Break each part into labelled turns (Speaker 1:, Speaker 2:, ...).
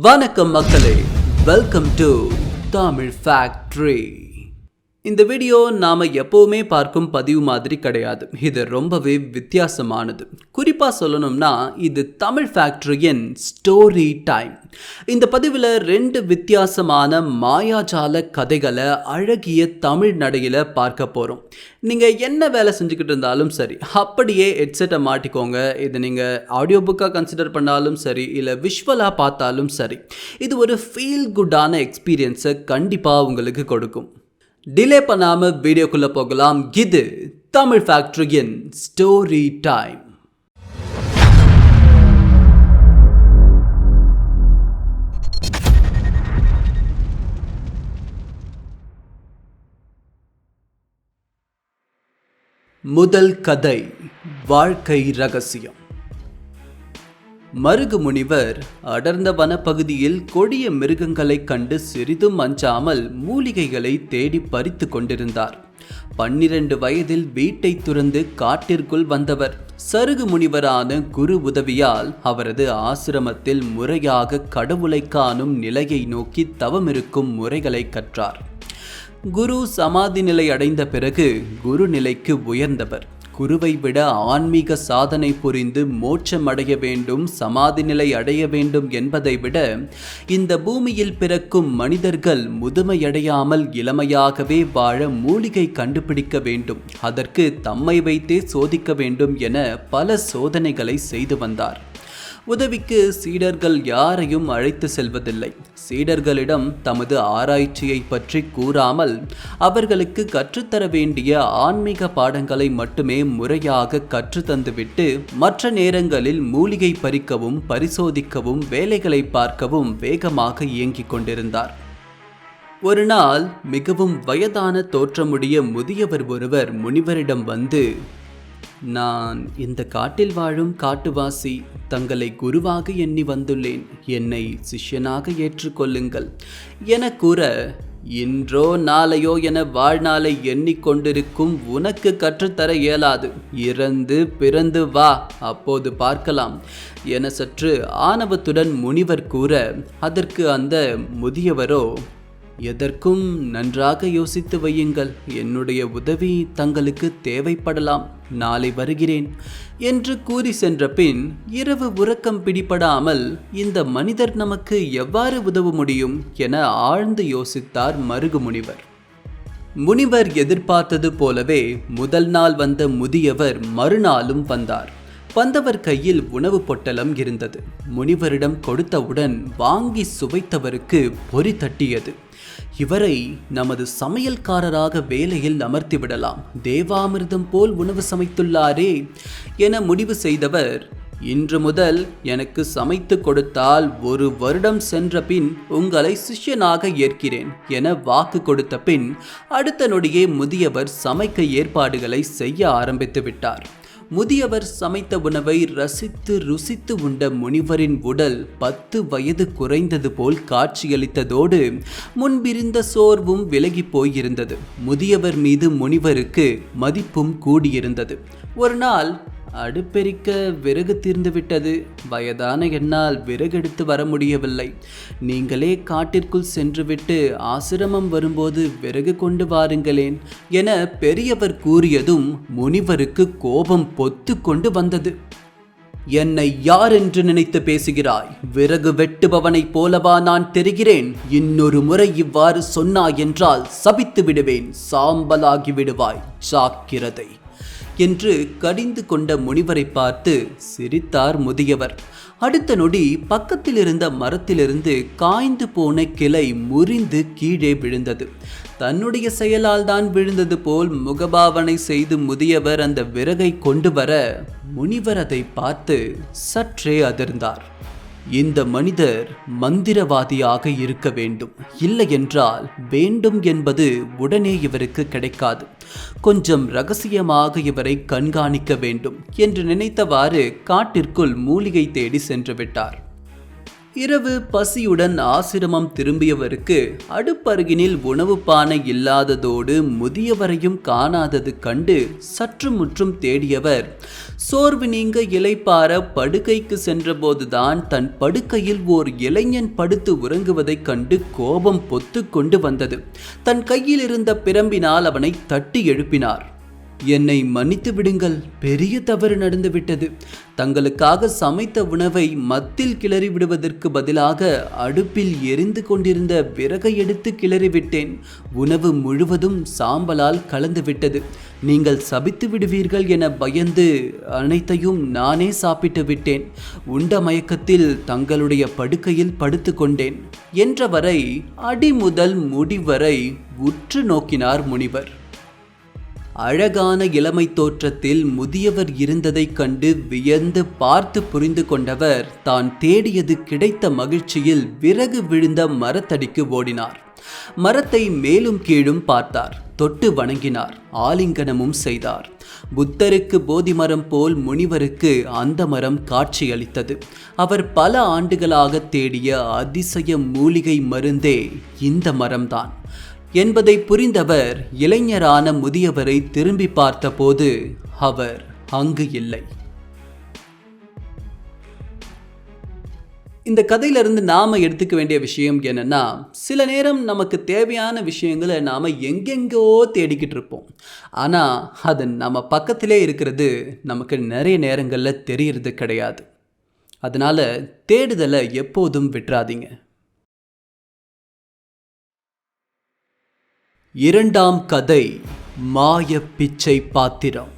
Speaker 1: வணக்கம் மக்களே. Welcome to Tamil factory இந்த வீடியோ நாம் எப்போவுமே பார்க்கும் பதிவு மாதிரி கிடையாது. இது ரொம்பவே வித்தியாசமானது. குறிப்பாக சொல்லணும்னா இது தமிழ் ஃபேக்ட்ரியின் ஸ்டோரி டைம் இந்த பதிவில் ரெண்டு வித்தியாசமான மாயாஜால கதைகளை அழகிய தமிழ் நடையில் பார்க்க போகிறோம் நீங்கள் என்ன வேலை செஞ்சுக்கிட்டு இருந்தாலும் சரி அப்படியே ஹெட்செட்டை மாட்டிக்கோங்க. இது நீங்கள் ஆடியோ புக்காக கன்சிடர் பண்ணாலும் சரி இல்லை விஷுவலாக பார்த்தாலும் சரி இது ஒரு ஃபீல் குட்டான எக்ஸ்பீரியன்ஸை கண்டிப்பாக உங்களுக்கு கொடுக்கும். டிலே பண்ணாமல் வீடியோக்குள்ளே போகலாம். இது தமிழ் ஃபேக்ட்ரியின் ஸ்டோரி டைம் முதல் கதை வாழ்க்கை ரகசியம். மருகு முனிவர் அடர்ந்த வனப்பகுதியில் கொடிய மிருகங்களைக் கண்டு சிறிதும் அஞ்சாமல் மூலிகைகளை தேடி பறித்து கொண்டிருந்தார். பன்னிரண்டு வயதில் வீட்டை துறந்து காட்டிற்குள் வந்தவர். சருகு முனிவரான குரு உதவியால் அவரது ஆசிரமத்தில் முறையாக கடவுளை காணும் நிலையை நோக்கி தவமிருக்கும் முறைகளை கற்றார். குரு சமாதி நிலை அடைந்த பிறகு குரு நிலைக்கு உயர்ந்தவர். குருவை விட ஆன்மீக சாதனை புரிந்து மோட்சம் அடைய வேண்டும் சமாதி நிலை அடைய வேண்டும் என்பதை விட இந்த பூமியில் பிறக்கும் மனிதர்கள் முதுமையடையாமல் இளமையாகவே வாழ மூலிகை கண்டுபிடிக்க வேண்டும். அதற்கு தம்மை வைத்தே சோதிக்க வேண்டும் என பல சோதனைகளை செய்து வந்தார். உதவிக்கு சீடர்கள் யாரையும் அழைத்து செல்வதில்லை. சீடர்களிடம் தமது ஆராய்ச்சியை பற்றி கூறாமல் அவர்களுக்கு கற்றுத்தர வேண்டிய ஆன்மீக பாடங்களை மட்டுமே முறையாக கற்றுத்தந்துவிட்டு மற்ற நேரங்களில் மூலிகை பறிக்கவும் பரிசோதிக்கவும் வேலைகளை பார்க்கவும் வேகமாக இயங்கிக் கொண்டிருந்தார். ஒரு நாள் மிகவும் வயதான தோற்றமுடைய முதியவர் ஒருவர் முனிவரிடம் வந்து நான் இந்த காட்டில் வாழும் காட்டுவாசி தங்களை குருவாக எண்ணி வந்துள்ளேன். என்னை சிஷ்யனாக ஏற்றுக்கொள்ளுங்கள். என கூற இன்றோ நாளையோ என வாழ்நாளை எண்ணிக்கொண்டிருக்கும் உனக்கு கற்றுத்தர இயலாது. இறந்து பிறந்து வா அப்போது பார்க்கலாம். என சற்று ஆணவத்துடன் முனிவர் கூற அதற்கு அந்த முதியவரோ எதற்கும் நன்றாக யோசித்து வையுங்கள். என்னுடைய உதவி தங்களுக்கு தேவைப்படலாம். நாளை வருகிறேன் என்று கூறி சென்ற பின் இரவு உறக்கம் பிடிபடாமல் இந்த மனிதர் நமக்கு எவ்வாறு உதவ முடியும் என ஆழ்ந்து யோசித்தார் மருகு முனிவர் முனிவர் எதிர்பார்த்தது போலவே முதல் நாள் வந்த முதியவர் மறுநாளும் வந்தார். வந்தவர் கையில் உணவு பொட்டலம் இருந்தது. முனிவரிடம் கொடுத்தவுடன் வாங்கி சுவைத்தவருக்கு பொறி தட்டியது. இவரை நமது சமையல்காரராக வேலையில் அமர்த்திவிடலாம் தேவாமிர்தம் போல் உணவு சமைத்துள்ளாரே என முடிவு செய்தவர் இன்று முதல் எனக்கு சமைத்து கொடுத்தால் ஒரு வருடம் சென்ற பின் உங்களை சிஷ்யனாக ஏற்கிறேன் என வாக்கு கொடுத்த பின் அடுத்த நொடியே முதியவர் சமைக்க ஏற்பாடுகளை செய்ய ஆரம்பித்து விட்டார். முதியவர் சமைத்த உணவை ரசித்து ருசித்து உண்ட முனிவரின் உடல் பத்து வயது குறைந்தது போல் காட்சியளித்ததோடு முன்பிருந்த சோர்வும் விலகி போயிருந்தது. முதியவர் மீது முனிவருக்கு மதிப்பும் கூடியிருந்தது. ஒரு நாள் அடுப்பெரிக்க விறகு தீர்ந்து விட்டது வயதான என்னால் விறகெடுத்து வர முடியவில்லை. நீங்களே காட்டிற்குள் சென்றுவிட்டு ஆசிரமம் வரும்போது விறகு கொண்டு வாருங்களேன் என பெரியவர் கூறியதும் முனிவருக்கு கோபம் பொத்து கொண்டு வந்தது. என்னை யார் என்று நினைத்து பேசுகிறாய்? விறகு வெட்டுபவனைப் போலவா நான் தெரிகிறேன்? இன்னொரு முறை இவ்வாறு சொன்னாய் என்றால் சபித்து விடுவேன். சாம்பலாகி விடுவாய். ஜாக்கிரதை என்று கடிந்து கொண்ட முனிவரை பார்த்து சிரித்தார் முதியவர். அடுத்த நொடி பக்கத்தில் இருந்த மரத்திலிருந்து காய்ந்து போன கிளை முறிந்து கீழே விழுந்தது. தன்னுடைய செயலால் தான் விழுந்தது போல் முகபாவனை செய்து முதியவர் அந்த விறகை கொண்டு வர முனிவர் அதை பார்த்து சற்றே அதிர்ந்தார். இந்த மனிதர் மந்திரவாதியாக இருக்க வேண்டும். இல்லை என்றால் வேண்டும் என்பது உடனே இவருக்கு கிடைக்காது. கொஞ்சம் ரகசியமாக இவரை கண்காணிக்க வேண்டும் என்று நினைத்தவாறு காட்டிற்குள் மூலிகை தேடி சென்று விட்டார். இரவு பசியுடன் ஆசிரமம் திரும்பியவருக்கு அடுப்பருகினில் உணவு பானை இல்லாததோடு முதியவரையும் காணாதது கண்டு சற்று முற்றும் தேடியவர். சோர்வு நீங்க இலைப்பார படுக்கைக்கு சென்றபோதுதான் தன் படுக்கையில் ஓர் இளைஞன் படுத்து உறங்குவதைக் கண்டு கோபம் பொத்து கொண்டு வந்தது. தன் கையில் இருந்த பிரம்பினால் அவனை தட்டி எழுப்பினார். என்னை மன்னித்து விடுங்கள். பெரிய தவறு நடந்துவிட்டது. தங்களுக்காக சமைத்த உணவை மத்தில் கிளறி விடுவதற்கு பதிலாக அடுப்பில் எரிந்து கொண்டிருந்த விறகை எடுத்து கிளறிவிட்டேன் உணவு முழுவதும் சாம்பலால் கலந்துவிட்டது நீங்கள் சபித்து விடுவீர்கள் என பயந்து அனைத்தையும் நானே சாப்பிட்டு விட்டேன். உண்ட மயக்கத்தில் தங்களுடைய படுக்கையில் படுத்து கொண்டேன். என்றவரை அடி முதல் முடிவரை உற்று நோக்கினார் முனிவர். அழகான இளமை தோற்றத்தில் முதியவர் இருந்ததைக் கண்டு வியந்து பார்த்து புரிந்து கொண்டவர் தான் தேடியது கிடைத்த மகிழ்ச்சியில் விறகு விழுந்த மரத்தடிக்கு ஓடினார். மரத்தை மேலும் கீழும் பார்த்தார். தொட்டு வணங்கினார். ஆலிங்கனமும் செய்தார். புத்தருக்கு போதி மரம் போல் முனிவருக்கு அந்த மரம் காட்சியளித்தது. அவர் பல ஆண்டுகளாக தேடிய அதிசய மூலிகை மருந்தே இந்த மரம்தான். என்பதை புரிந்தவர் இளைஞரான முதியவரை திரும்பி பார்த்தபோது அவர் அங்கு இல்லை. இந்த கதையிலிருந்து நாம் எடுத்துக்க வேண்டிய விஷயம் என்னென்னா சில நேரம் நமக்கு தேவையான விஷயங்களை நாம் எங்கெங்கோ தேடிக்கிட்டு இருப்போம். ஆனால் அது நம்ம பக்கத்திலே இருக்கிறது நமக்கு நிறைய நேரங்களில் தெரியறது கிடையாது. அதனால் தேடுதலை எப்போதும் விட்டுறாதீங்க. இரண்டாம் கதை மாய பிச்சை பாத்திரம்.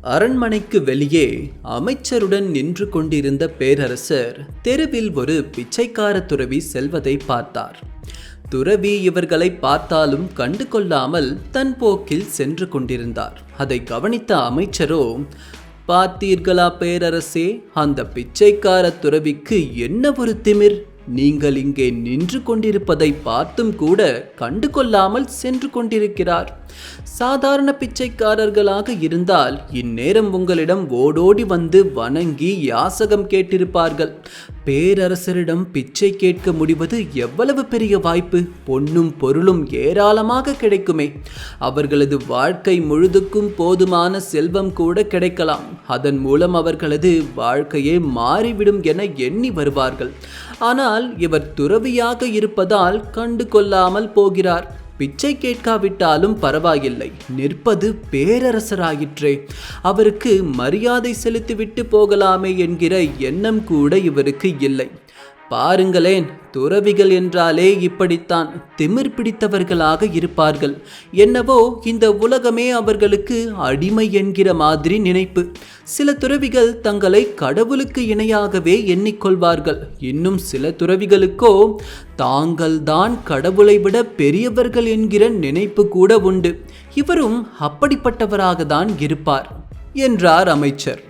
Speaker 1: அரண்மனைக்கு வெளியே அமைச்சருடன் நின்று கொண்டிருந்த பேரரசர் தெருவில் ஒரு பிச்சைக்கார துறவி செல்வதை பார்த்தார். துறவி இவர்களை பார்த்தாலும் கண்டு கொள்ளாமல் தன் போக்கில் சென்று கொண்டிருந்தார். அதை கவனித்த அமைச்சரோ பார்த்தீர்களா பேரரசே அந்த பிச்சைக்கார துறவிக்கு என்ன ஒரு திமிர்? நீங்கள் இங்கே நின்று கொண்டிருப்பதை பார்த்தும் கூட கண்டு கொள்ளாமல் சென்று கொண்டிருக்கிறார். சாதாரண பிச்சைக்காரர்களாக இருந்தால் இந்நேரம் உங்களிடம் ஓடோடி வந்து வணங்கி யாசகம் கேட்டிருப்பார்கள். பேரரசரிடம் பிச்சை கேட்க முடிவது எவ்வளவு பெரிய வாய்ப்பு? பொன்னும் பொருளும் ஏராளமாக கிடைக்குமே. அவர்களது வாழ்க்கை முழுதுக்கும் போதுமான செல்வம் கூட கிடைக்கலாம். அதன் மூலம் அவர்களது வாழ்க்கையே மாறிவிடும் என எண்ணி வருவார்கள். ஆனால் இவர் துறவியாக இருப்பதால் கண்டு கொள்ளாமல் போகிறார். பிச்சை கேட்காவிட்டாலும் பரவாயில்லை. நிற்பது பேரரசராயிற்றே. அவருக்கு மரியாதை செலுத்திவிட்டு போகலாமே என்கிற எண்ணம் கூட இவருக்கு இல்லை. பாருங்களேன் துறவிகள் என்றாலே இப்படித்தான். திமிர் பிடித்தவர்களாக இருப்பார்கள். என்னவோ இந்த உலகமே அவர்களுக்கு அடிமை என்கிற மாதிரி நினைப்பு. சில துறவிகள் தங்களை கடவுளுக்கு இணையாகவே எண்ணிக்கொள்வார்கள். இன்னும் சில துறவிகளுக்கோ தாங்கள் தான் கடவுளை விட பெரியவர்கள் என்கிற நினைப்பு கூட உண்டு. இவரும் அப்படிப்பட்டவராக தான் இருப்பார் என்றார் அமைச்சர்.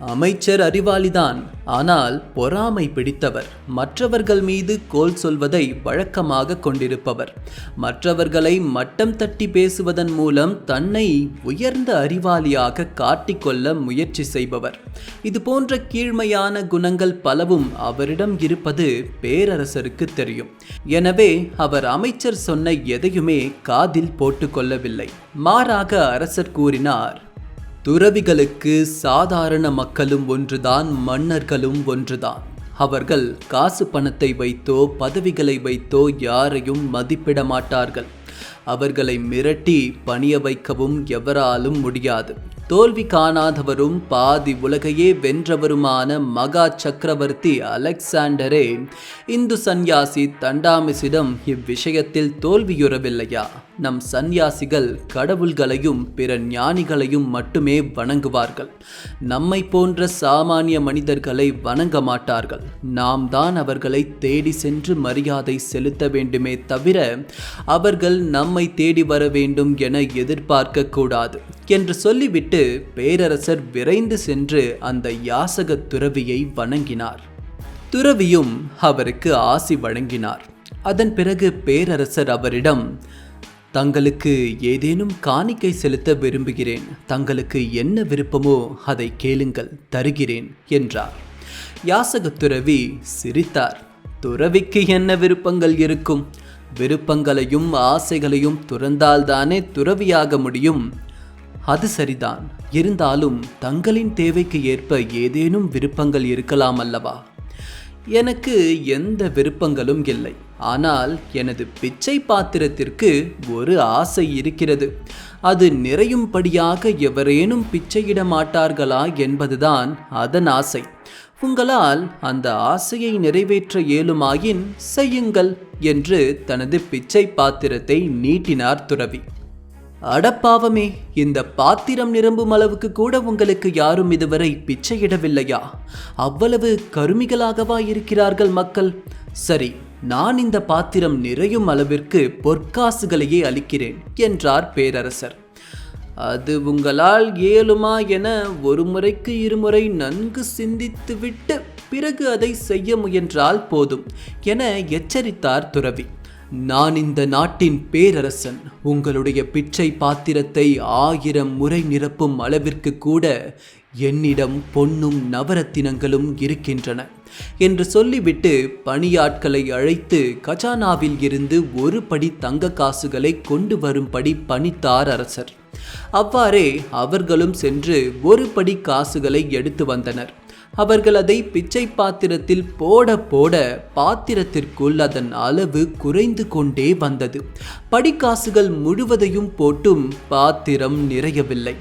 Speaker 1: அமைச்சர் அறிவாளிதான். ஆனால் பொறாமை பிடித்தவர். மற்றவர்கள் மீது கோல் சொல்வதை வழக்கமாக கொண்டிருப்பவர். மற்றவர்களை மட்டம் தட்டி பேசுவதன் மூலம் தன்னை உயர்ந்த அறிவாளியாக காட்டிக்கொள்ள முயற்சி செய்பவர். இது போன்ற கீழ்மையான குணங்கள் பலவும் அவரிடம் இருப்பது பேரரசருக்கு தெரியும். எனவே அவர் அமைச்சர் சொன்ன எதையுமே காதில் போட்டுக்கொள்ளவில்லை மாறாக அரசர் கூறினார் துறவிகளுக்கு சாதாரண மக்களும் ஒன்றுதான் மன்னர்களும் ஒன்றுதான். அவர்கள் காசு பணத்தை வைத்தோ பதவிகளை வைத்தோ யாரையும் மதிப்பிட மாட்டார்கள். அவர்களை மிரட்டி பணிய வைக்கவும் எவராலும் முடியாது. தோல்வி காணாதவரும் பாதி உலகையே வென்றவருமான மகா சக்கரவர்த்தி அலெக்சாண்டரே இந்து சந்நியாசி தண்டாமிசிடம் இவ்விஷயத்தில் தோல்வியுறவில்லையா? நம் சந்நியாசிகள் கடவுள்களையும் பிற ஞானிகளையும் மட்டுமே வணங்குவார்கள். நம்மை போன்ற சாமானிய மனிதர்களை வணங்க மாட்டார்கள். நாம் தான் அவர்களை தேடி சென்று மரியாதை செலுத்த வேண்டுமே தவிர அவர்கள் நம்மை தேடி வர வேண்டும் என எதிர்பார்க்க கூடாது. என்று சொல்லிவிட்டு பேரரசர் விரைந்து சென்று அந்த யாசக துறவியை வணங்கினார். துறவியும் அவருக்கு ஆசி வழங்கினார். அதன் பிறகு பேரரசர் அவரிடம் தங்களுக்கு ஏதேனும் காணிக்கை செலுத்த விரும்புகிறேன். தங்களுக்கு என்ன விருப்பமோ அதை கேளுங்கள் தருகிறேன் என்றார். யாசக துறவி சிரித்தார். துறவிக்கு என்ன விருப்பங்கள் இருக்கும்? விருப்பங்களையும் ஆசைகளையும் துறந்தால்தானே துறவியாக முடியும். அது சரிதான். இருந்தாலும் தங்களின் தேவைக்கு ஏற்ப ஏதேனும் விருப்பங்கள் இருக்கலாம் அல்லவா? எனக்கு எந்த விருப்பங்களும் இல்லை. ஆனால் எனது பிச்சை பாத்திரத்திற்கு ஒரு ஆசை இருக்கிறது. அது நிறையும்படியாக எவரேனும் பிச்சையிட மாட்டார்களா என்பதுதான் அதன் ஆசை. உங்களால் அந்த ஆசையை நிறைவேற்ற இயலுமாயின் செய்யுங்கள் என்று தனது பிச்சை பாத்திரத்தை நீட்டினார் துறவி. அடப்பாவமே இந்த பாத்திரம் நிரம்பும் அளவுக்கு கூட உங்களுக்கு யாரும் இதுவரை பிச்சையிடவில்லையா? அவ்வளவு கருமிகளாகவா இருக்கிறார்கள் மக்கள்? சரி நான் இந்த பாத்திரம் நிறையும் அளவிற்கு பொற்காசுகளையே அளிக்கிறேன் என்றார் பேரரசர். அது உங்களால் இயலுமா என ஒரு முறைக்கு இருமுறை நன்கு சிந்தித்துவிட்டு பிறகு அதை செய்ய முயன்றால் போதும் என எச்சரித்தார் துறவி. நான் இந்த நாட்டின் பேரரசன். உங்களுடைய பிச்சை பாத்திரத்தை ஆயிரம் முறை நிரப்பும் அளவிற்கு கூட என்னிடம் பொன்னும் நவரத்தினங்களும் இருக்கின்றன. என்று சொல்லிவிட்டு பணியாட்களை அழைத்து கஜானாவில் இருந்து ஒரு படி தங்க காசுகளை கொண்டு வரும்படி பணித்தார் அரசர். அவ்வாறே அவர்களும் சென்று ஒரு படி காசுகளை எடுத்து வந்தனர். அவர்கள் அதை பிச்சை பாத்திரத்தில் போட போட பாத்திரத்திற்குள் அதன் அளவு குறைந்து கொண்டே வந்தது. படிக்காசுகள் முழுவதையும் போட்டும் பாத்திரம் நிறையவில்லை.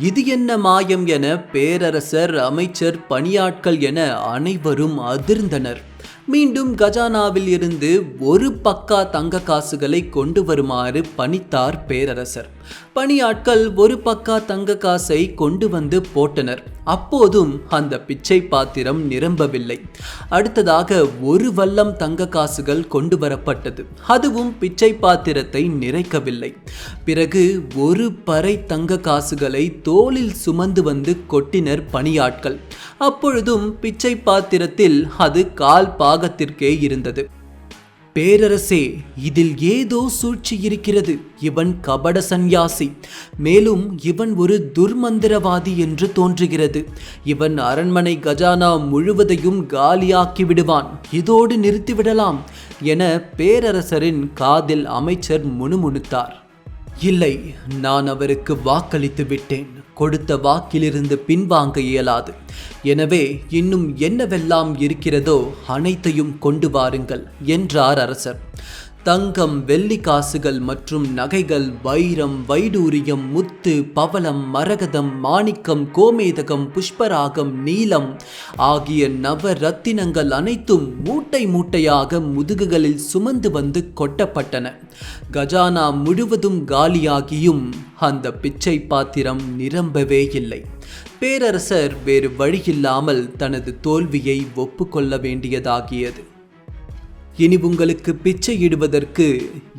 Speaker 1: இது என்ன மாயம் என பேரரசர் அமைச்சர் பணியாட்கள் என அனைவரும் அதிர்ந்தனர். மீண்டும் கஜானாவில் இருந்து ஒரு பக்கா தங்க காசுகளை கொண்டு வருமாறு பணித்தார் பேரரசர். பணியாட்கள் ஒரு பக்கா தங்க காசை கொண்டு வந்து போட்டனர். அப்போதும் அந்த பிச்சை பாத்திரம் நிரம்பவில்லை. அடுத்ததாக ஒரு வல்லம் தங்க காசுகள் கொண்டு வரப்பட்டது. அதுவும் பிச்சை பாத்திரத்தை நிறைக்கவில்லை. பிறகு ஒரு பறை தங்க காசுகளை தோளில் சுமந்து வந்து கொட்டினர் பணியாட்கள். அப்பொழுதும் பிச்சை பாத்திரத்தில் அது கால் பாகத்திற்கே இருந்தது. பேரரசே இதில் ஏதோ சூழ்ச்சி இருக்கிறது இவன் கபட சந்நியாசி. மேலும் இவன் ஒரு துர்மந்திரவாதி என்று தோன்றுகிறது. இவன் அரண்மனை கஜானா முழுவதையும் காலியாக்கி விடுவான். இதோடு நிறுத்திவிடலாம் என பேரரசரின் காதில் அமைச்சர் முணுமுணுத்தார். இல்லை நான் அவருக்கு வாக்களித்து விட்டேன். கொடுத்த வாக்கிலிருந்து பின்வாங்க இயலாது. எனவே இன்னும் என்னவெல்லாம் இருக்கிறதோ அனைத்தையும் கொண்டு வாருங்கள் என்றார் அரசர். தங்கம் வெள்ளி காசுகள் மற்றும் நகைகள் வைரம் வைடூரியம் முத்து பவளம் மரகதம் மாணிக்கம் கோமேதகம் புஷ்பராகம் நீலம் ஆகிய நவ ரத்தினங்கள் அனைத்தும் மூட்டை மூட்டையாக முதுகுகளில் சுமந்து வந்து கொட்டப்பட்டன. கஜானா முழுவதும் காலியாகியும் அந்த பிச்சை பாத்திரம் நிரம்பவே இல்லை. பேரரசர் வேறு வழியில்லாமல் தனது தோல்வியை ஒப்புக்கொள்ள வேண்டியதாகியது. இனி உங்களுக்கு பிச்சையிடுவதற்கு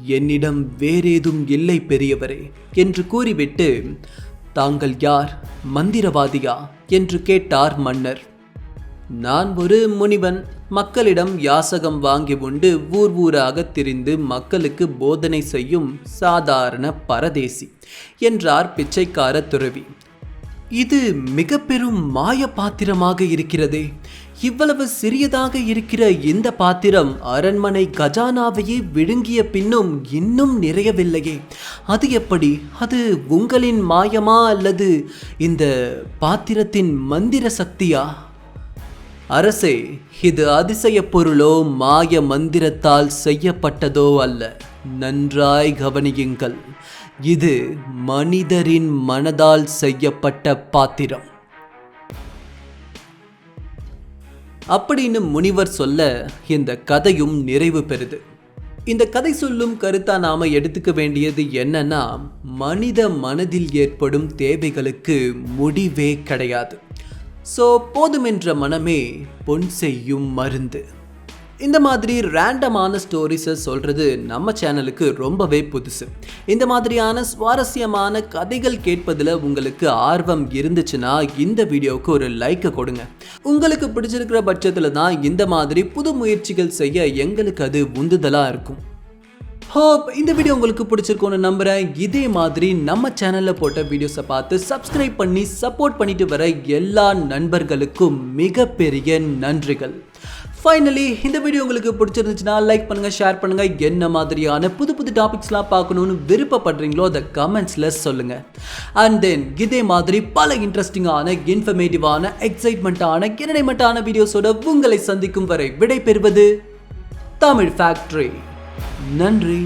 Speaker 1: என்னிடம் வேறேதும் இல்லை பெரியவரே என்று கூறிவிட்டு தாங்கள் யார்? மந்திரவாதியா? என்று கேட்டார் மன்னர். நான் ஒரு முனிவன். மக்களிடம் யாசகம் வாங்கி உண்டு. ஊர் ஊராக திரிந்து மக்களுக்கு போதனை செய்யும் சாதாரண பரதேசி என்றார் பிச்சைக்கார துறவி. இது மிக பெரும் மாய பாத்திரமாக இருக்கிறதே. இவ்வளவு சிறியதாக இருக்கிற இந்த பாத்திரம் அரண்மனை கஜானாவையே விழுங்கிய பின்னும் இன்னும் நிறையவில்லையே. அது எப்படி? அது உங்களின் மாயமா அல்லது இந்த பாத்திரத்தின் மந்திர சக்தியா? அரசே இது அதிசய பொருளோ மாய மந்திரத்தால் செய்யப்பட்டதோ அல்ல. நன்றாய் கவனியுங்கள். இது மனிதரின் மனதால் செய்யப்பட்ட பாத்திரம். அப்படின்னு முனிவர் சொல்ல இந்த கதையும் நிறைவு பெறுது. இந்த கதை சொல்லும் கருத்தா நாம எடுத்துக்க வேண்டியது என்னன்னா மனித மனதில் ஏற்படும் தேவைகளுக்கு முடிவே கிடையாது. ஸோ போதுமென்ற மனமே பொன் செய்யும் மருந்து. இந்த மாதிரி ரேண்டமான ஸ்டோரிஸை சொல்கிறது நம்ம சேனலுக்கு ரொம்பவே புதுசு. இந்த மாதிரியான சுவாரஸ்யமான கதைகள் கேட்பதில் உங்களுக்கு ஆர்வம் இருந்துச்சுன்னா இந்த வீடியோவுக்கு ஒரு லைக்கை கொடுங்க. உங்களுக்கு பிடிச்சிருக்கிற பட்சத்தில் தான் இந்த மாதிரி புது முயற்சிகள் செய்ய எங்களுக்கு அது உந்துதலாக இருக்கும். ஹோப் இந்த வீடியோ உங்களுக்கு பிடிச்சிருக்கோன்னு நம்புகிறேன் இதே மாதிரி நம்ம சேனலில் போட்ட வீடியோஸை பார்த்து சப்ஸ்கிரைப் பண்ணி சப்போர்ட் பண்ணிட்டு வர எல்லா நண்பர்களுக்கும் மிகப்பெரிய நன்றிகள். ஃபைனலி இந்த வீடியோ உங்களுக்கு பிடிச்சிருந்துச்சுன்னா லைக் பண்ணுங்கள் ஷேர் பண்ணுங்கள் என்ன மாதிரியான புது புது டாபிக்ஸ்லாம் பார்க்கணும்னு விருப்பப்படுறீங்களோ அதை கமெண்ட்ஸில் சொல்லுங்கள் அண்ட் தென் இதே மாதிரி பல இன்ட்ரெஸ்டிங்கான இன்ஃபர்மேட்டிவான எக்ஸைட்மெண்ட்டான என்டர்டைன்மெண்ட்டான வீடியோஸோட உங்களை சந்திக்கும் வரை விடை பெறுவது தமிழ் ஃபேக்ட்ரி நன்றி.